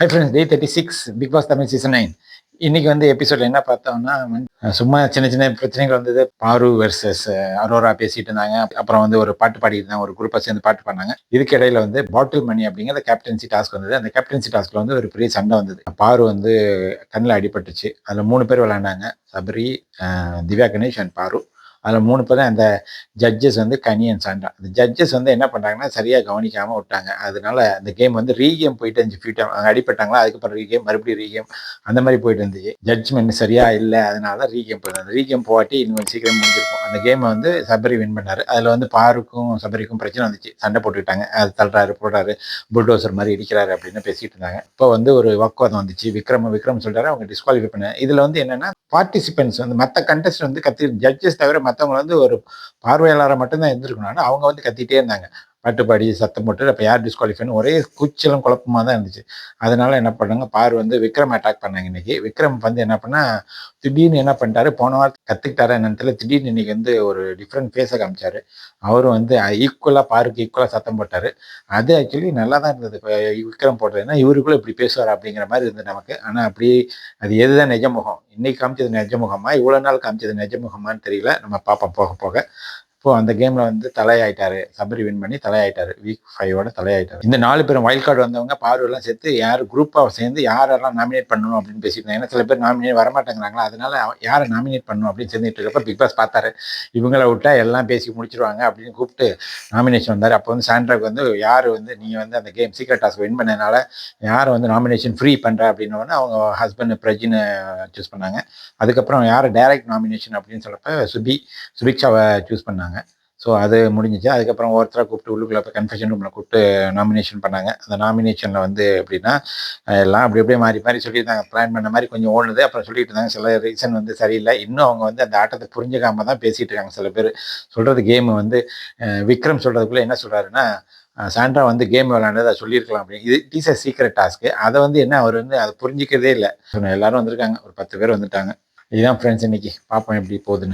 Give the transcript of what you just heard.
Hi friends day thirty six Bigg Boss Tamil season nine இன்னைக்கு வந்து எபிசோட்ல என்ன பார்த்தோம்னா சும்மா சின்ன சின்ன பிரச்சனைகள் வந்தது. பாரு வெர்சஸ் அரோரா பேசிட்டு இருந்தாங்க. அப்புறம் வந்து ஒரு பாட்டு பாடிட்டு இருந்தாங்க. ஒரு குரூப்பை சேர்ந்து பாட்டு பாடினாங்க. இதுக்கு இடையில வந்து பாட்டில் மணி அப்படிங்கிற கேப்டன்சி டாஸ்க் வந்தது. அந்த கேப்டன்சி டாஸ்க்ல வந்து ஒரு பெரிய சண்டை வந்தது. பாரு வந்து கண்ணில் அடிபட்டுச்சு. அதில் மூணு பேர் விளையாண்டாங்க. சபரி திவ்யா கணேஷ் அண்ட் பாரு. அதில் மூணு பேர் அந்த ஜட்ஜஸ் வந்து கனியன் சாண்டா. அந்த ஜட்ஜஸ் வந்து என்ன பண்ணுறாங்கன்னா சரியாக கவனிக்காமல் விட்டாங்க. அதனால அந்த கேம் வந்து ரீகேம் போயிட்டு இருந்துச்சு. ஃபியூட் டைம் அங்கே அடிப்பட்டாங்களா அதுக்கப்புறம் ரீகேம் மறுபடியும் ரீகேம் அந்த மாதிரி போயிட்டு இருந்துச்சு. ஜட்ஜ்மெண்ட் சரியாக இல்லை அதனால தான் ரீகேம் போயிட்டு அந்த ரீகேம் போகாட்டி இன்னும் கொஞ்சம் சீக்கிரம் முடிஞ்சிருக்கும். அந்த கேமை வந்து சபரி வின் பண்ணார். அதில் வந்து பாருக்கும் சபரிக்கும் பிரச்சனை வந்துச்சு. சண்டை போட்டுக்கிட்டாங்க. அது தள்ளுறாரு போடுறாரு புல்டோசர் மாதிரி இடிக்கிறாரு அப்படின்னு பேசிகிட்டு இருந்தாங்க. இப்போ வந்து ஒரு வாக்குவாதம் வந்துச்சு. விக்ரம் விக்ரம் சொல்கிறாரு அவங்க டிஸ்குவாலிஃபை பண்ண இதில் வந்து என்னென்னா பார்ட்டிசிபென்ட்ஸ் வந்து மற்ற கண்டஸ்ட் வந்து கத்தி ஜட்ஜஸ் தவிர மற்றவங்க வந்து ஒரு பார்வையாளராக மட்டும்தான் இருந்திருக்கணும். அவங்க வந்து கத்திட்டே இருந்தாங்க. பாட்டுப்பாடி சத்தம் போட்டு அப்போ யார் டிஸ்குவாலிஃபைன்னு ஒரே கூச்சலும் குழப்பமாக தான் இருந்துச்சு. அதனால என்ன பண்ணாங்க பார் வந்து விக்ரம் அட்டாக் பண்ணாங்க இன்னைக்கு. விக்ரம் வந்து என்ன பண்ணால் திடீர்னு என்ன பண்ணிட்டாரு போன வாரத்தை கற்றுக்கிட்டாரா என்னன்னு தெரியல. திடீர்னு இன்னைக்கு வந்து ஒரு டிஃப்ரெண்ட் ஃபேஸை காமிச்சார். அவரும் வந்து ஈக்குவலாக பாருக்கு ஈக்குவலாக சத்தம் போட்டார். அது ஆக்சுவலி நல்லா தான் இருந்தது. இப்போ விக்ரம் போடுறதுன்னா இவருக்குள்ளே இப்படி பேசுவார் அப்படிங்கிற மாதிரி இருந்தது நமக்கு. ஆனால் அப்படி அது எதுதான் நிஜமுகம்? இன்னைக்கு காமிச்சது நிஜமுகமா? இவ்வளோ நாள் காமிச்சது நிஜமுகமான்னு தெரியல. நம்ம பார்ப்போம் போக போக. இப்போ அந்த கேம்ல வந்து தலையாயிட்டாரு. சபரி வின் பண்ணி தலையாயிட்டாரு. வீக் ஃபைவோட தலையாயிட்டாரு. இந்த நாலு பேரும் வைல்ட் கார்டு வந்தவங்க பார்வையெல்லாம் சேர்த்து யார் குரூப்பாக சேர்ந்து யாரெல்லாம் நாமினேட் பண்ணணும் அப்படின்னு பேசிட்டு ஏன்னா சில பேர் நாமினேட் வரமாட்டேங்கிறாங்களா? அதனால யாரை நாமினேட் பண்ணணும் அப்படின்னு சேர்ந்துட்டு இருக்கப்ப பிக் பாஸ் பார்த்தாரு. இவங்கள விட்டா எல்லாம் பேசி முடிச்சிருவாங்க அப்படின்னு கூப்பிட்டு நாமினேஷன் வந்தார். அப்போ வந்து சாண்ட்ராக்கு வந்து யார் வந்து நீங்கள் வந்து அந்த கேம் சீக்ரெட் டாஸ்க் வின் பண்ணனால யாரை வந்து நாமினேஷன் ஃப்ரீ பண்ணுற அப்படின்னோடனே அவங்க ஹஸ்பண்ட் பிரஜினை சூஸ் பண்ணாங்க. அதுக்கப்புறம் யார் டைரக்ட் நாமினேஷன் அப்படின்னு சொல்கிறப்ப சுபி சுபிக்ஷாவை சூஸ் பண்ணாங்க. ஸோ அது முடிஞ்சிச்சு. அதுக்கப்புறம் ஒருத்தராக கூப்பிட்டு உள்ளுக்குள்ளே போய் கன்ஃபெஷன் ரூமில் கூப்பிட்டு நாமினேஷன் பண்ணாங்க. அந்த நாமினேஷனில் வந்து எப்படின்னா எல்லாம் அப்படி அப்படியே மாறி மாறி சொல்லியிருந்தாங்க. பிளான் பண்ண மாதிரி கொஞ்சம் ஓடுது அப்புறம் சொல்லிட்டு இருந்தாங்க. சில ரீசன் வந்து சரியில்லை. இன்னும் அவங்க வந்து அந்த ஆட்டத்தை புரிஞ்சுக்காம தான் பேசிகிட்டு இருக்காங்க சில பேர். சொல்கிறது கேம் வந்து விக்ரம் சொல்கிறதுக்குள்ளே என்ன சொல்கிறாருன்னா சாண்ட்ரா வந்து கேம் விளாண்டதை சொல்லியிருக்கலாம் அப்படின்னு. இது இட் அ சீக்ரெட் டாஸ்க்கு அதை வந்து என்ன அவர் வந்து அதை புரிஞ்சிக்கிறதே இல்லை. எல்லாரும் வந்திருக்காங்க. ஒரு பத்து பேர் வந்துட்டாங்க. இதுதான் ஃப்ரெண்ட்ஸ் இன்னைக்கு. பார்ப்போம் எப்படி போகுதுன்னு.